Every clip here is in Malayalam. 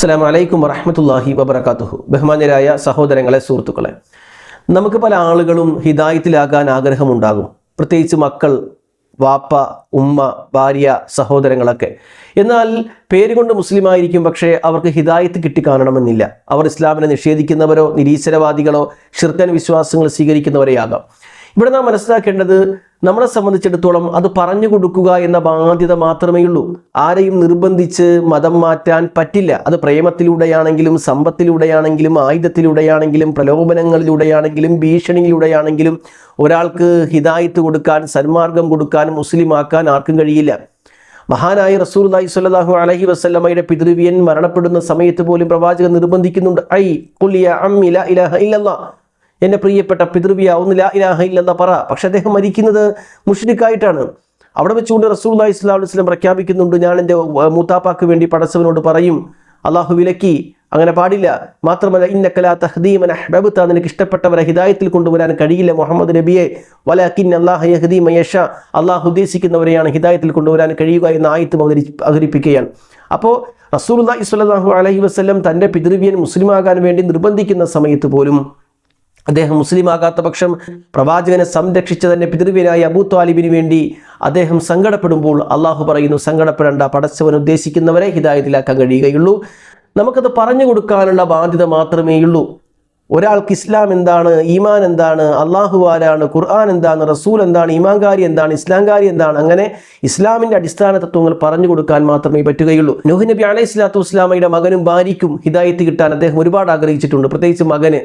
അസ്സാം വലൈക്കും വറഹമത്തല്ലാഹി വബർക്കാത്തുഹു ബഹുമാന്യരായ സഹോദരങ്ങളെ സുഹൃത്തുക്കളെ നമുക്ക് പല ആളുകളും ഹിദായത്തിലാകാൻ ആഗ്രഹമുണ്ടാകും. പ്രത്യേകിച്ച് മക്കൾ വാപ്പ ഉമ്മ ഭാര്യ സഹോദരങ്ങളൊക്കെ. എന്നാൽ പേരുകൊണ്ട് മുസ്ലിമായിരിക്കും പക്ഷേ അവർക്ക് ഹിദായത്ത് കിട്ടിക്കാണണമെന്നില്ല. അവർ ഇസ്ലാമിനെ നിഷേധിക്കുന്നവരോ നിരീശ്വരവാദികളോ ഷിർക്കൻ വിശ്വാസങ്ങൾ സ്വീകരിക്കുന്നവരെയാകാം. ഇവിടെ നാം മനസ്സിലാക്കേണ്ടത് നമ്മളെ സംബന്ധിച്ചിടത്തോളം അത് പറഞ്ഞു കൊടുക്കുക എന്ന ബാധ്യത മാത്രമേ ഉള്ളൂ. ആരെയും നിർബന്ധിച്ച് മതം മാറ്റാൻ പറ്റില്ല. അത് പ്രേമത്തിലൂടെയാണെങ്കിലും സമ്പത്തിലൂടെയാണെങ്കിലും ആയുധത്തിലൂടെയാണെങ്കിലും പ്രലോഭനങ്ങളിലൂടെയാണെങ്കിലും ഭീഷണിയിലൂടെയാണെങ്കിലും ഒരാൾക്ക് ഹിതായത്ത് കൊടുക്കാൻ സന്മാർഗം കൊടുക്കാൻ മുസ്ലിമാക്കാൻ ആർക്കും കഴിയില്ല. മഹാനായ റസൂർ അലൈഹി സ്വല്ലല്ലാഹു അലഹി വസല്ലമയുടെ പിതൃവിയൻ മരണപ്പെടുന്ന സമയത്ത് പോലും പ്രവാചകൻ നിർബന്ധിക്കുന്നുണ്ട്. ഐ കുലിയ അമ്മില ഇലഹ ഇല്ലല്ലാ. എന്റെ പ്രിയപ്പെട്ട പിതൃവിയാവുന്നില്ല ഇലാഹ ഇല്ലെന്ന പറ. പക്ഷെ അദ്ദേഹം മരിക്കുന്നത് മുഷ്രിക്കായിട്ടാണ്. അവിടെ വെച്ചുകൊണ്ട് റസൂൽ അഹ് ഇസ്ലാം വസല്ലം പ്രഖ്യാപിക്കുന്നുണ്ട് ഞാൻ എന്റെ മൂത്താപ്പാക്ക് വേണ്ടി പടസവനോട് പറയും അള്ളാഹു വിലക്കി. അങ്ങനെ പാടില്ല. മാത്രമല്ല ഇന്നക്കലാ തഹദീമൻ അഹ്ബബ്ത. നിനക്ക് ഇഷ്ടപ്പെട്ടവരെ ഹിദായത്തിൽ കൊണ്ടുവരാൻ കഴിയില്ല മുഹമ്മദ് നബിയെ. വലാക്കിൻ അള്ളാഹ് യഹദീമ യഷ. അള്ളാഹു ഉദ്ദേശിക്കുന്നവരെയാണ് ഹിദായത്തിൽ കൊണ്ടുവരാൻ കഴിയുക എന്ന ആയത്തും അവതരി അവതരിപ്പിക്കുകയാണ്. അപ്പോൾ റസൂലുള്ളാഹി സ്വല്ലല്ലാഹു അലൈഹി വസല്ലം തന്റെ പിതൃവ്യൻ മുസ്ലിമാകാൻ വേണ്ടി നിർബന്ധിക്കുന്ന സമയത്ത് പോലും അദ്ദേഹം മുസ്ലിമാകാത്ത പക്ഷം പ്രവാചകനെ സംരക്ഷിച്ച തന്നെ പിതൃവിനായ അബൂ താലിബിന് വേണ്ടി അദ്ദേഹം സങ്കടപ്പെടുമ്പോൾ അള്ളാഹു പറയുന്നു സങ്കടപ്പെടേണ്ട പടച്ചവൻ ഉദ്ദേശിക്കുന്നവരെ ഹിതായത്തിലാക്കാൻ കഴിയുകയുള്ളൂ. നമുക്കത് പറഞ്ഞു കൊടുക്കാനുള്ള ബാധ്യത മാത്രമേ ഉള്ളൂ. ഒരാൾക്ക് ഇസ്ലാം എന്താണ് ഈമാൻ എന്താണ് അള്ളാഹു ആരാണ് ഖുർആൻ എന്താണ് റസൂൽ എന്താണ് ഈമാൻകാരി എന്താണ് ഇസ്ലാംകാരി എന്താണ് അങ്ങനെ ഇസ്ലാമിന്റെ അടിസ്ഥാന തത്വങ്ങൾ പറഞ്ഞു കൊടുക്കാൻ മാത്രമേ പറ്റുകയുള്ളൂ. നബി അലൈഹി സ്വലാത്തു വസ്ലാമയുടെ മകനും ഭാര്യയ്ക്കും ഹിദായത്ത് കിട്ടാൻ അദ്ദേഹം ഒരുപാട് ആഗ്രഹിച്ചിട്ടുണ്ട്. പ്രത്യേകിച്ച് മകന്.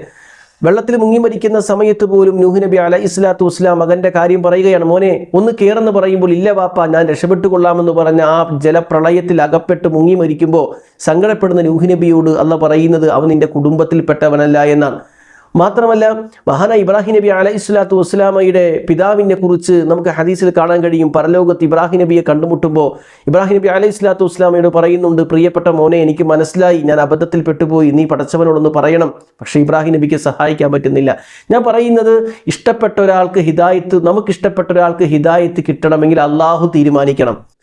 വെള്ളത്തിൽ മുങ്ങി മരിക്കുന്ന സമയത്ത് പോലും നൂഹ് നബി അല ഇസ്ലാത്തു വസ്ലാം മകന്റെ കാര്യം പറയുകയാണ് മോനെ ഒന്ന് കയറെന്ന് പറയുമ്പോൾ ഇല്ല വാപ്പ ഞാൻ രക്ഷപ്പെട്ടു കൊള്ളാമെന്ന് പറഞ്ഞ ആ ജലപ്രളയത്തിൽ അകപ്പെട്ട് മുങ്ങി മരിക്കുമ്പോൾ സങ്കടപ്പെടുന്ന നൂഹ് നബിയോട് അല്ല പറയുന്നത് അവൻ നിന്റെ കുടുംബത്തിൽപ്പെട്ടവനല്ല എന്നാണ്. മാത്രമല്ല മഹാന ഇബ്രാഹിം നബി അലൈഹി സ്വലാത്തു വസ്സലാമയുടെ പിതാവിനെ കുറിച്ച് നമുക്ക് ഹദീസിൽ കാണാൻ കഴിയും. പരലോകത്ത് ഇബ്രാഹിം നബിയെ കണ്ടുമുട്ടുമ്പോൾ ഇബ്രാഹിം നബി അലൈഹി സ്വലാത്തു വസ്സലാമയോട് പറയുന്നുണ്ട് പ്രിയപ്പെട്ട മോനെ എനിക്ക് മനസ്സിലായി ഞാൻ അബദ്ധത്തിൽ പെട്ടുപോയി നീ പടച്ചവനോടൊന്ന് പറയണം. പക്ഷേ ഇബ്രാഹിം നബിക്ക് സഹായിക്കാൻ പറ്റുന്നില്ല. ഞാൻ പറയുന്നത് ഇഷ്ടപ്പെട്ട ഒരാൾക്ക് ഹിദായത്ത് നമുക്ക് ഇഷ്ടപ്പെട്ട ഒരാൾക്ക് ഹിദായത്ത് കിട്ടണമെങ്കിൽ അള്ളാഹു തീരുമാനിക്കണം.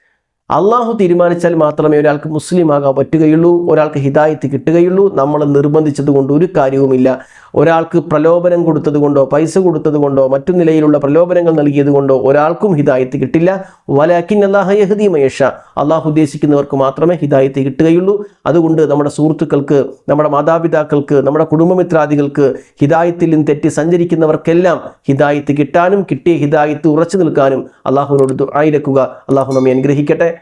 അള്ളാഹു തീരുമാനിച്ചാൽ മാത്രമേ ഒരാൾക്ക് മുസ്ലിം ആകാൻ പറ്റുകയുള്ളൂ ഒരാൾക്ക് ഹിദായത്ത് കിട്ടുകയുള്ളൂ. നമ്മൾ നിർബന്ധിച്ചത് കൊണ്ട് ഒരു കാര്യവുമില്ല. ഒരാൾക്ക് പ്രലോഭനം കൊടുത്തത് കൊണ്ടോ പൈസ കൊടുത്തത് കൊണ്ടോ മറ്റു നിലയിലുള്ള പ്രലോഭനങ്ങൾ നൽകിയത് കൊണ്ടോ ഒരാൾക്കും ഹിദായത്ത് കിട്ടില്ല. വലാക്കിൻ അള്ളാഹ് യഹദി മയേഷ അള്ളാഹു ഉദ്ദേശിക്കുന്നവർക്ക് മാത്രമേ ഹിദായത്ത് കിട്ടുകയുള്ളൂ. അതുകൊണ്ട് നമ്മുടെ സുഹൃത്തുക്കൾക്ക് നമ്മുടെ മാതാപിതാക്കൾക്ക് നമ്മുടെ കുടുംബമിത്രാദികൾക്ക് ഹിദായത്തിൽ നിന്ന് തെറ്റി സഞ്ചരിക്കുന്നവർക്കെല്ലാം ഹിദായത്ത് കിട്ടാനും കിട്ടിയ ഹിദായത്ത് ഉറച്ചു നിൽക്കാനും അള്ളാഹുവിനോട് ആയിരക്കുക അള്ളാഹു നമ്മെ അനുഗ്രഹിക്കട്ടെ.